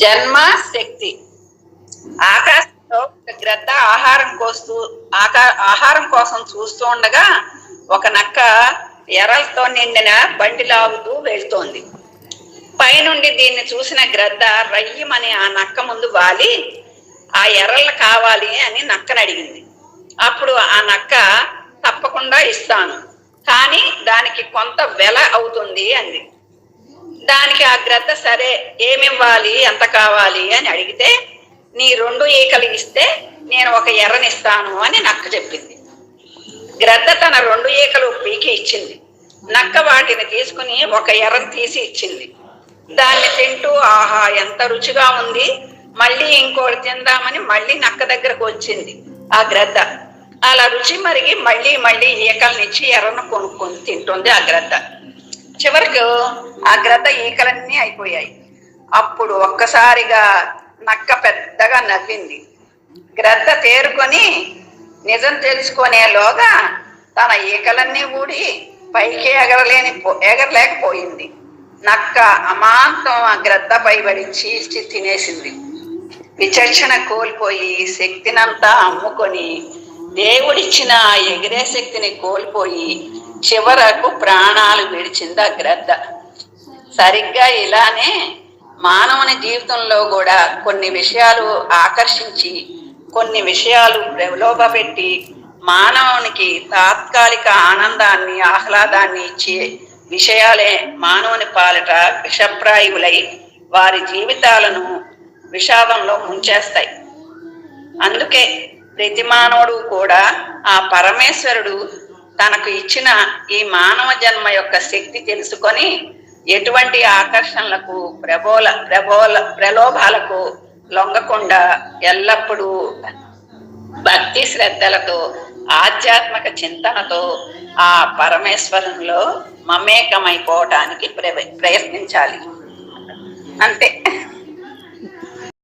జన్మ శక్తి ఆకాశంలో ఒక గ్రద్ద ఆహారం కోస్తూ ఆకా ఆహారం కోసం చూస్తూ ఉండగా ఒక నక్క ఎర్రలతో నిండిన బండి లాగుతూ వెళ్తోంది. పైనుండి దీన్ని చూసిన గ్రద్ద రయ్యమని ఆ నక్క ముందు వాలి ఆ ఎర్రలు కావాలి అని నక్కని అడిగింది. అప్పుడు ఆ నక్క తప్పకుండా ఇస్తాను కానీ దానికి కొంత వెల అవుతుంది అంది. దానికి ఆ గ్రద్ద సరే ఏమివ్వాలి ఎంత కావాలి అని అడిగితే నీ రెండు ఈకలు ఇస్తే నేను ఒక ఎర్రనిస్తాను అని నక్క చెప్పింది. గ్రద్ద తన రెండు ఈకలు పీకి ఇచ్చింది. నక్క వాటిని తీసుకుని ఒక ఎర్రని తీసి ఇచ్చింది. దాన్ని తింటూ ఆహా ఎంత రుచిగా ఉంది మళ్ళీ ఇంకోటి తిందామని మళ్ళీ నక్క దగ్గరకు వచ్చింది ఆ గ్రద్ద. అలా రుచి మరిగి మళ్ళీ మళ్ళీ ఈకల్నిచ్చి ఎర్రను కొనుక్కొని తింటుంది ఆ గ్రద్ద. చివరికి ఆ గ్రద్ద ఈకలన్నీ అయిపోయాయి. అప్పుడు ఒక్కసారిగా నక్క పెద్దగా నవ్వింది. గ్రద్ద తేరుకొని నిజం తెలుసుకునేలోగా తన ఈకలన్నీ ఊడి పైకి ఎగరలేని పో- ఎగరలేకపోయింది. నక్క అమాంతం ఆ గ్రద్ద పైబడి చీల్చి తినేసింది. విచక్షణ కోల్పోయి శక్తినంతా అమ్ముకొని దేవుడిచ్చిన ఆ ఎగిరే శక్తిని కోల్పోయి చివరకు ప్రాణాలు విడిచింది ఆ గ్రద్ద. సరిగ్గా ఇలానే మానవుని జీవితంలో కూడా కొన్ని విషయాలు ఆకర్షించి కొన్ని విషయాలు ప్రలోభపెట్టి మానవునికి తాత్కాలిక ఆనందాన్ని ఆహ్లాదాన్ని ఇచ్చే విషయాలే మానవుని పాలిట విషప్రాయులై వారి జీవితాలను విషాదంలో ముంచేస్తాయి. అందుకే ప్రతి మానవుడు కూడా ఆ పరమేశ్వరుడు తనకు ఇచ్చిన ఈ మానవ జన్మ యొక్క శక్తి తెలుసుకొని ఎటువంటి ఆకర్షణలకు ప్రబోల ప్రబోల ప్రలోభాలకు లొంగకుండా ఎల్లప్పుడూ భక్తి శ్రద్ధలతో ఆధ్యాత్మిక చింతనతో ఆ పరమేశ్వరంలో మమేకమైపోవటానికి ప్ర ప్రయత్నించాలి. అంతే.